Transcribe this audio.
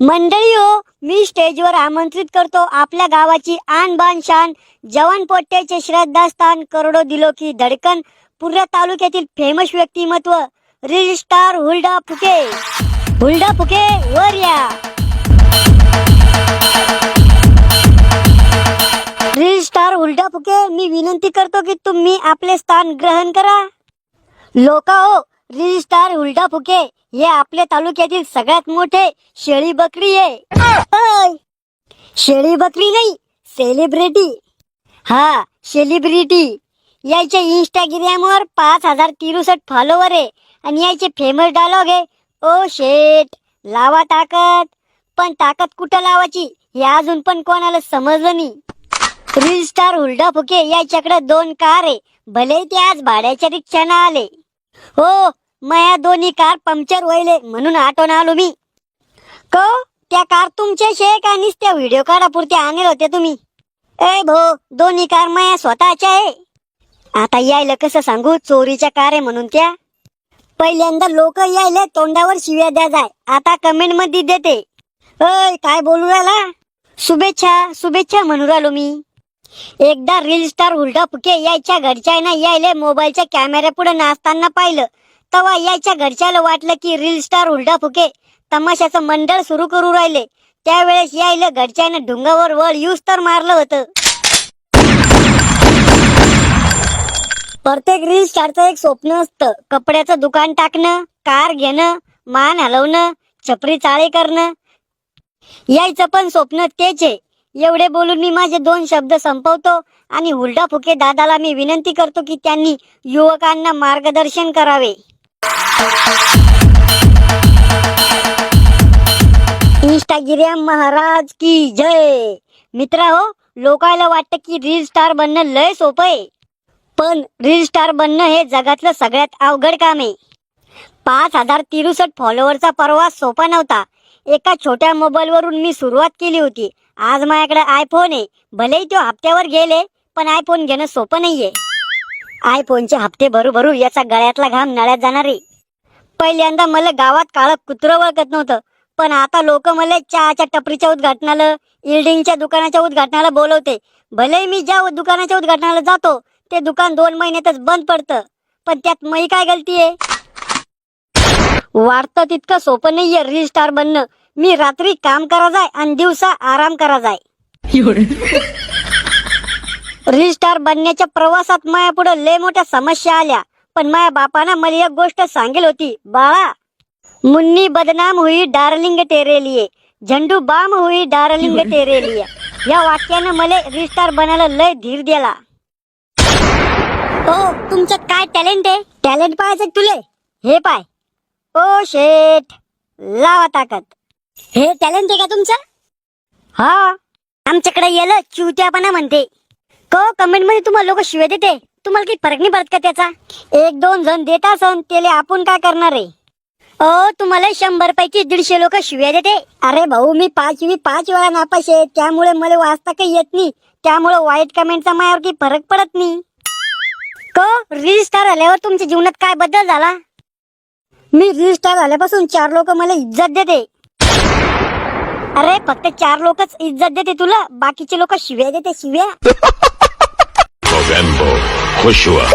मंडळी हो मी स्टेजवर आमंत्रित करतो. आपल्या गावाची आन बान शान जवान पोट्ट्याचे श्रद्धास्थान करोडो दिलो की धडकन पुऱ्या तालुक्यातील फेमस व्यक्तिमत्व रील स्टार हुलडा फुके. हुलडा फुके वर या रील स्टार हुलडा फुके मी विनंती करतो की तुम्ही आपले स्थान ग्रहण करा. लोका हो रील स्टार हुलडा फुके हे आपल्या तालुक्यातील सगळ्यात मोठे शेळी बकरी आहे. शेळी बकरी नाही सेलिब्रिटी. हा सेलिब्रिटी. यायचे इंस्टाग्रामवर पाच हजार तिरुसठ फॉलोवर आहे आणि यायचे फेमस डायलॉग आहे. ओ शेट लावा ताकद. पण ताकद कुठं लावायची हे अजून पण कोणाला समजलं नाही. रील स्टार हुलडा फुके याच्याकडे दोन कार आहे. भले ते आज भाड्याच्या रिक्षानं आले. हो माया दोन्ही कार पंक्चर व्हायले म्हणून आठवण आलो मी. क त्या कार तुमच्या शे का? नुसत्या व्हिडिओ काढापुरते आणले होते तुम्ही. ए भो दोन्ही कार माया स्वतःच्या आहे. आता यायला कसं सांगू? चोरीच्या कार आहे म्हणून त्या. पहिल्यांदा लोक यायले तोंडावर शिव्या द्या जाय. आता कमेंटमध्ये देते. अय काय बोलू राहिला? शुभेच्छा शुभेच्छा म्हणू राहिलो मी. एकदा रील स्टार उलटा फुके यायच्या घरच्या ना यायले मोबाईलच्या कॅमेऱ्या पुढे नाचताना पाहिलं. तवा यायच्या घरच्याला वाटलं की रील स्टार उलटा फुके. तमाशाचं मंडळ सुरू करू राहिले. त्यावेळेस यायला घरच्यानं ढुंगावर वळ यूज तर मारलं होतं. प्रत्येक रील स्टारचं एक स्वप्न असतं. कपड्याचं दुकान टाकणं कार घेणं मान हलवणं छपरी चाळे करणं. यायचं पण स्वप्न तेच आहे. एवढे बोलून मी माझे दोन शब्द संपवतो आणि हुलडा फुके दादाला मी विनंती करतो की त्यांनी युवकांना मार्गदर्शन करावे. इंस्टाग्राम महाराज की जय। मित्रा हो लोकायला वाटतं की रील स्टार बनणं लय सोपं आहे. पण रील स्टार बनणं हे जगातलं सगळ्यात अवघड काम आहे. पाच हजार तिरुसठ फॉलोअरचा प्रवास सोपा नव्हता. एका छोट्या मोबाईल वरून मी सुरुवात केली होती. आज माझ्याकडे आयफोन आहे. भलेही तो हप्त्यावर गेले पण आयफोन घेणं सोपं नाहीये. आयफोनचे हप्ते भरू भरू याचा गळ्यातला घाम नळ्यात जाणार आहे. पहिल्यांदा मला गावात काळं कुत्रं ओळखत नव्हतं. पण आता लोक मला चहाच्या टपरीच्या उद्घाटनाला इल्डिंगच्या दुकानाच्या उद्घाटनाला बोलवते. भले मी ज्या दुकानाच्या उद्घाटनाला जातो ते दुकान दोन महिन्यातच बंद पडतं. पण त्यात मी काय गलती आहे वाटतं तितकं सोपं नाहीये रील स्टार बनणं. मी रात्री काम करा जाय आणि दिवसा आराम करा जाय रील स्टार बनण्याच्या प्रवासात माया पुढे लय मोठ्या समस्या आल्या. पण माझ्या बापानं मला एक गोष्ट सांगेल होती बाळा. मुन्नी बदनाम हुई डार्लिंग तेरे लिए. झंडू बाम हुई डार्लिंग तेरे लिए. या वाक्यानं मला रील स्टार बनायला लय धीर दिला. हो तुमच्यात काय टॅलेंट आहे? टॅलेंट पाहायचं तुले? हे पाय. ओ शेट लावा ताकद. हे टॅलेंट आहे का तुमचं? हा. आमच्याकडे येलं चिवत्यापणा म्हणते. को कमेंटमध्ये तुम्हाला लोक शिव्या देते. तुम्हाला काही फरक नाही पडत का त्याचा? एक दोन जण देत असन त्याला आपण काय करणार आहे? अ तुम्हाला शंभर पैकी दीडशे लोक शिव्या देते. अरे भाऊ मी पाचवी पाच वेळा नापास आहे. त्यामुळे मला वाचता काही येत नाही. त्यामुळे वाईट कमेंटचा माझ्यावर काही फरक पडत नाही. क? रील स्टार आल्यावर तुमच्या जीवनात काय बदल झाला? मी रील स्टार झाल्यापासून चार लोक मला इज्जत देते. अरे फक्त चार लोकच इज्जत देते तुला. बाकीचे लोक शिव्या देते शिव्या. Кощува.